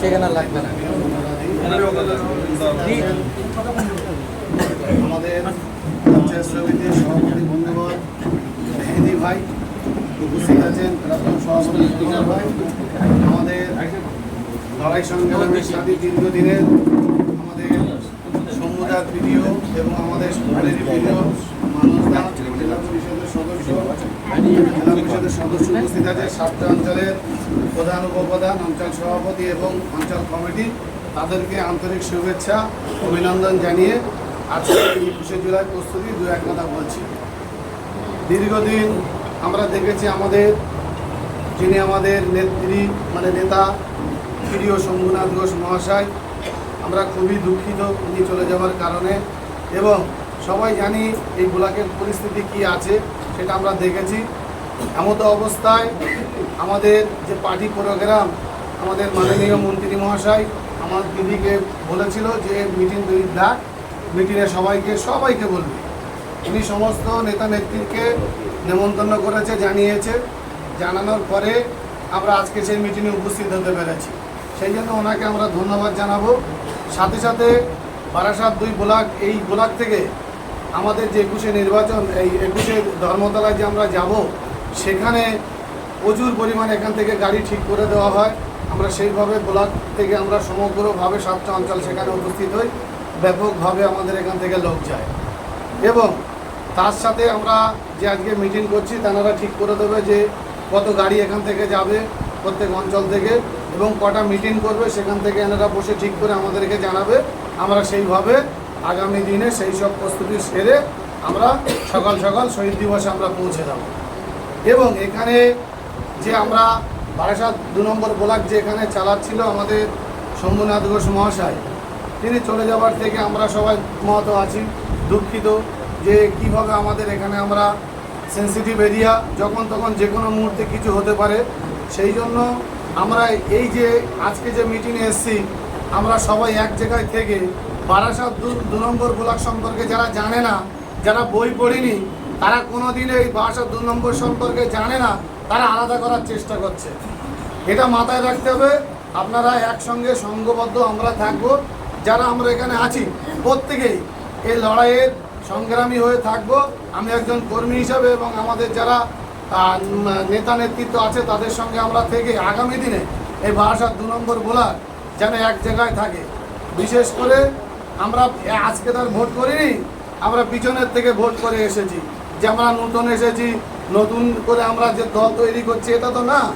সেখানে লাগবে না। আমাদের পঞ্চায়েত সমিতির সভাপতি বন্ধুবর মেহেদি ভাই উপস্থিত আছেন প্রাক্তন সভাপতি ভাই। আমাদের লড়াই সংগ্রামের সাথী দীর্ঘদিনের আমাদের সমুদার ভিডিও এবং আমাদের ভিডিও জেলা পরিষদের সদস্য উপস্থিত আছে অঞ্চলের প্রধান উপপ্রধান অঞ্চল সভাপতি এবং অঞ্চল কমিটি তাদেরকে আন্তরিক শুভেচ্ছা অভিনন্দন জানিয়ে আজকে একুশে জুলাই প্রস্তুতি দু এক কথা বলছি দীর্ঘদিন আমরা দেখেছি আমাদের যিনি আমাদের নেত্রী মানে নেতা প্রিয় শম্ভুনাথ ঘোষ মহাশয় আমরা খুবই দুঃখিত উনি চলে যাওয়ার কারণে এবং সবাই জানি এই ব্লকের পরিস্থিতি কি আছে, সেটা আমরা দেখেছি। এমতো অবস্থায় আমাদের যে পার্টি প্রোগ্রাম, আমাদের মাননীয় মন্ত্রী মহাশয় আমার দিদিকে বলেছিল যে মিটিং তুই ডাক, মিটিংয়ে সবাইকে সবাইকে বলবে। উনি সমস্ত নেতা নেত্রীকে নেমন্তন্ন করেছে, জানিয়েছে। জানানোর পরে আমরা আজকে সেই মিটিংয়ে উপস্থিত হতে পেরেছি। সেই জন্য ওনাকে আমরা ধন্যবাদ জানাব। সাথে সাথে বারাসাত দুই ব্লক, এই ব্লক থেকে আমাদের যে একুশে নির্বাচন, এই একুশে ধর্মতলায় যে আমরা যাব, সেখানে প্রচুর পরিমাণে এখান থেকে গাড়ি ঠিক করে দেওয়া হয়। আমরা সেইভাবে ব্লক থেকে আমরা সমগ্রভাবে সাতটা অঞ্চল সেখানে উপস্থিত হই। ব্যাপকভাবে আমাদের এখান থেকে লোক যায়। এবং তার সাথে আমরা যে আজকে মিটিং করছি তারা ঠিক করে দেবে যে কত গাড়ি এখান থেকে যাবে প্রত্যেক অঞ্চল থেকে এবং কটা মিটিং করবে, সেখান থেকে এনারা বসে ঠিক করে আমাদেরকে জানাবে। আমরা সেইভাবে আগামী দিনে সেই সব প্রস্তুতি সেরে আমরা সকাল সকাল শহীদ দিবসে আমরা পৌঁছে যাব। এবং এখানে যে আমরা বারাসাত দু নম্বর ব্লক যে এখানে চালাচ্ছিল আমাদের শম্ভুনাথ ঘোষ মহাশয়, তিনি চলে যাওয়ার থেকে আমরা সবাই মত আছি, দুঃখিত যে কীভাবে আমাদের এখানে আমরা সেন্সিটিভ এরিয়া যখন তখন যে কোনো মুহূর্তে কিছু হতে পারে, সেই জন্য আমরা এই যে আজকে যে মিটিংয়ে এসেছি, আমরা সবাই এক জায়গায় থেকে বারাসাত দু নম্বর ব্লক সম্পর্কে যারা জানে না, যারা বই পড়েনি, তারা কোনোদিন এই বারাসাত দু নম্বর সম্পর্কে জানে না, তারা আলাদা করার চেষ্টা করছে। এটা মাথায় রাখতে হবে, আপনারা একসঙ্গে সঙ্গবদ্ধ আমরা থাকব, যারা আমরা এখানে আছি, প্রত্যেকেই এই লড়াইয়ের সংগ্রামী হয়ে থাকব। আমি একজন কর্মী হিসাবে এবং আমাদের যারা নেতা নেতৃত্ব আছে, তাদের সঙ্গে আমরা থেকে আগামী দিনে এই বারাসাত দু নম্বর বোলার যেন এক জায়গায় থাকে। বিশেষ করে আমরা আজকে তার ভোট করিনি, আমরা পিছনের থেকে ভোট করে এসেছি। যে আমরা নতুন এসেছি, নতুন করে আমরা যে দল তৈরি করছি, এটা তো না।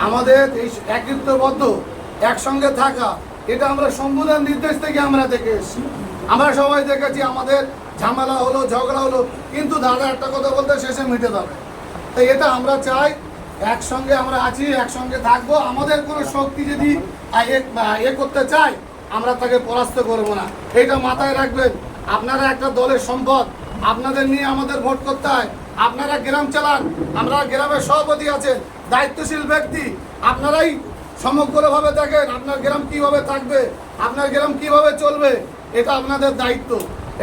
আমাদের এই একত্রবদ্ধ একসঙ্গে থাকা, এটা আমরা সম্বিধান নির্দেশ থেকে আমরা দেখে এসেছি। আমরা সবাই দেখেছি আমাদের ঝামেলা হলো, ঝগড়া হলো, কিন্তু দাদা একটা কথা বলতে শেষে মিটে যাবে। তাই এটা আমরা চাই, একসঙ্গে আমরা আছি, একসঙ্গে থাকব। আমাদের কোনো শক্তি যদি এ- করতে চায় আমরা তাকে পরাস্ত করব না। এটা মাথায় রাখবেন, আপনারা একটা দলের সম্পদ, আপনাদের নিয়ে আমাদের ভোট করতে হয়। আপনারা গ্রাম চালান, আমরা গ্রামের সভাপতি আছেন, দায়িত্বশীল ব্যক্তি, আপনারাই সমগ্রভাবে দেখেন আপনার গ্রাম কীভাবে থাকবে, আপনার গ্রাম কীভাবে চলবে, এটা আপনাদের দায়িত্ব।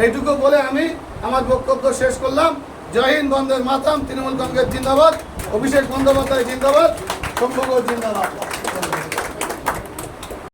এইটুকু বলে আমি আমার বক্তব্য শেষ করলাম। জয় হিন্দ, বন্দের মাতাম, তৃণমূল কংগ্রেস জিন্দাবাদ, অভিষেক বন্দ্যোপাধ্যায় জিন্দাবাদ ঘোষ জিন্দাবাদ।